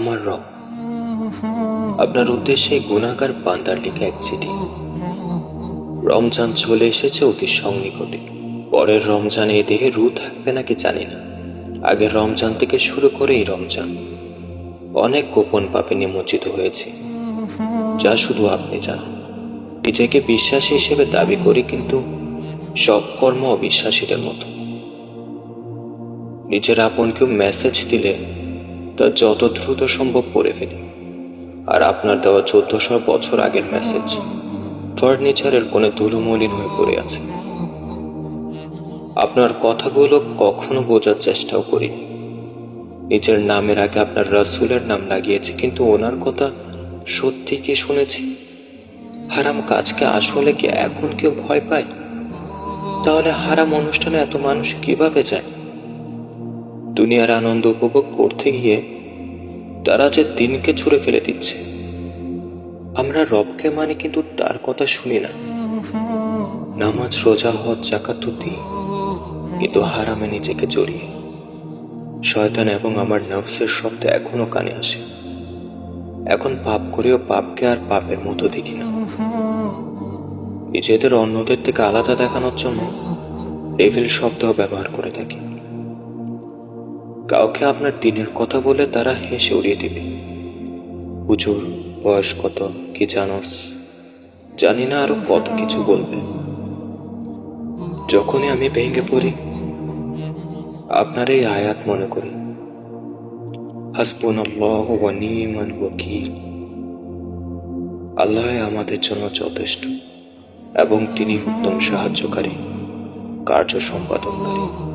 আমার রব। আপনার উদ্দেশ্যে গুণাগার বান্দার লিখে এক চিঠি। রমজান চলে এসেছে অতি সন্নিকটে। পরের রমজানে এ দেহে রু থাকবে নাকি জানি না। আগের রমজান থেকে শুরু করে এই রমজান। অনেক গোপন পাপে নিমজ্জিত হয়েছি। যা শুধু আপনি জানেন। নিজেকে বিশ্বাসী হিসেবে দাবি করি, কিন্তু সব কর্ম অবিশ্বাসীদের মতো। নিজের আপন কেউ মেসেজ দিলে তা যত দ্রুত সম্ভব পড়ে ফেলি। আর আপনার দেওয়া চোদ্দশো বছর আগের মেসেজ ফার্নিচারের কোণে ধুলোমলিন হয়ে পড়ে আছে। আপনার কথাগুলো কখনো বোঝার চেষ্টাও করিনি। নিজের নামের আগে আপনার রাসুলের নাম লাগিয়েছি, কিন্তু ওনার কথা সত্যি কি শুনেছি? হারাম কাজকে আসলে কি এখন কেউ ভয় পায়? তাহলে হারাম অনুষ্ঠানে এত মানুষ কীভাবে যায়? দুনিয়ার আনন্দ উপভোগ করতে গিয়ে তারা যে দিনকে ছুঁড়ে ফেলে দিচ্ছে। আমরা রবকে মানে কিন্তু তার কথা শুনি না। নামাজ, রোজা, হজ জাকাত কিন্তু হারামে নিজেকে জড়িয়ে। শয়তান এবং আমার নফসের শব্দ এখনও কানে আসে। এখন পাপ করেও পাপকে আর পাপের মতো দেখি না। নিজেদের অন্যদের থেকে আলাদা দেখানোর জন্য ডেভিল শব্দ ব্যবহার করে থাকি। কাউকে আপনার দিনের কথা বলে তারা হেসে উড়িয়ে দিবে। হুজুর, বয়স কত, কি জানোস? জানি না আরও কত কিছু বলবে। যখনই আমি ভেঙে পড়ি, আপনার এই আয়াত মনে করি। নিমান আল্লাহ আমাদের জন্য যথেষ্ট এবং তিনি উত্তম সাহায্যকারী, কার্য সম্পাদনকারী।